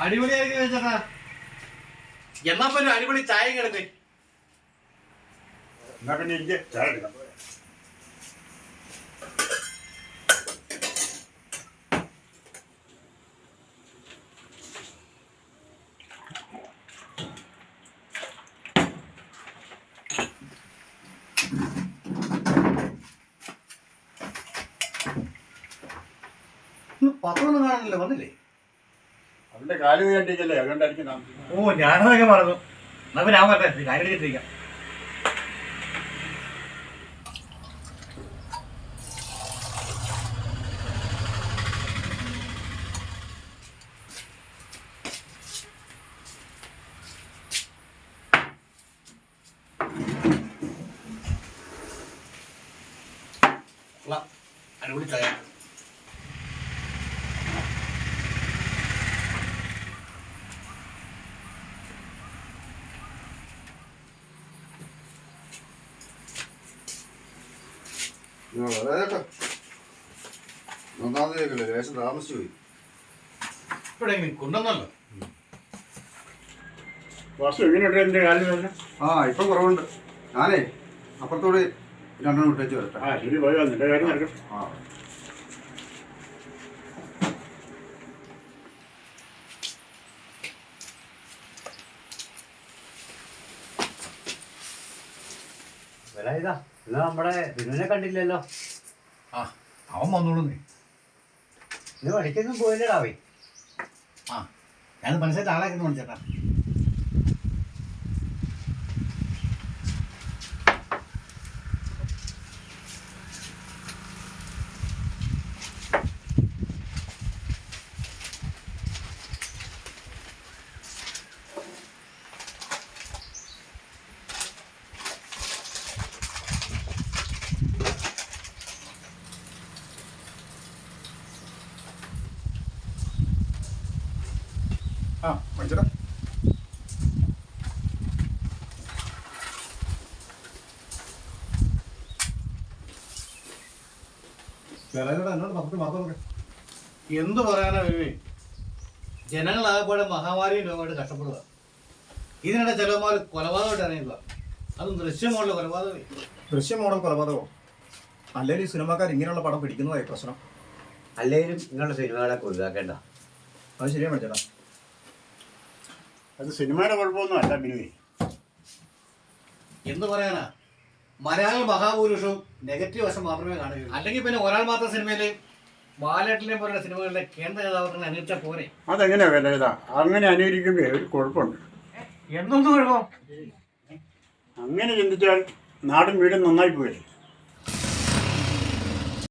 അടിപൊളിയായിരിക്കും ചേട്ടാ. എന്നാ അടിപൊളി ചായ കിടക്കേ എന്നാ പിന്നെ എനിക്ക് ചായ എടുക്കാം പത്രമൊന്നും കാണാനില്ല വന്നില്ലേ? അവന്റെ കാൽ കണ്ടിരിക്കല്ലേ? അതുകൊണ്ടായിരിക്കും താമസിക്കുന്നത് ഓ ഞാനതൊക്കെ മറന്നു. എന്നാ പിന്നെ ഞാൻ പറഞ്ഞേ കാര്യം എടുത്തിരിക്കാം. അടിപൊളി ചായ. ഒന്നാമത് കേൾക്കില്ല ലേശം താമസിച്ചു പോയി. ഇപ്പോഴെങ്കിലും കൊണ്ടുവന്നല്ലോ. വാസ്തു എങ്ങനെയുണ്ട് എന്റെ കാലിന് വേദന ആ ഇപ്പം കുറവുണ്ട്. ഞാനേ അപ്പുറത്തോട് രണ്ടെണ്ണം വിട്ടേച്ച് വരട്ടെ. ആ ശരി പോയി നിന്റെ കാര്യം നടക്കും ആ. ഇതാ. നമ്മുടെ ബിനുവിനെ കണ്ടില്ലല്ലോ. ആ അവൻ ഇന്ന് പഠിക്കൊന്നും പോയില്ലടാവേ ആ ഞാൻ മനസ്സിലായിട്ട് ആളാക്കുന്നു ചേട്ടാ ആ എന്തു പറയാനാ വിവേ? ജനങ്ങളാകെപ്പോഴും മഹാമാരിയും രോഗമായിട്ട് കഷ്ടപ്പെടുക. ഇതിനിടെ ചിലവന്മാർ കൊലപാതകമായിട്ട് അറിയുക അതും ദൃശ്യമുള്ള കൊലപാതകമേ ദൃശ്യ മോഡൽ കൊലപാതകമോ? അല്ലെങ്കിൽ ഈ സിനിമാക്കാർ ഇങ്ങനെയുള്ള പടം പിടിക്കുന്നതായി പ്രശ്നം. അല്ലെങ്കിലും നിങ്ങളുടെ സിനിമകളെ ഒഴിവാക്കേണ്ട. അത് ശരിയാണ് മേടിച്ചേട്ടാ അത് സിനിമയുടെ കുഴപ്പമൊന്നും അല്ല ബിനുവേ. എന്ത് പറയാനാ? മലയാളം മഹാപുരുഷവും നെഗറ്റീവ് വശം മാത്രമേ കാണുകയുള്ളൂ അല്ലെങ്കിൽ പിന്നെ ഒരാൾ മാത്രം സിനിമയിൽ ബാലേട്ടനെ പോലുള്ള സിനിമകളിലെ കേന്ദ്ര കഥാപാത്രങ്ങൾ അനുകരിച്ചാൽ പോരെ? അതെങ്ങനെയാ വില ഇതാ അങ്ങനെ അനുകരിക്കുമ്പോ ഒരു കുഴപ്പമുണ്ട്. എന്തൊന്നും കുഴപ്പം? അങ്ങനെ ചിന്തിച്ചാൽ നാടും വീടും നന്നായി പോയല്ലേ?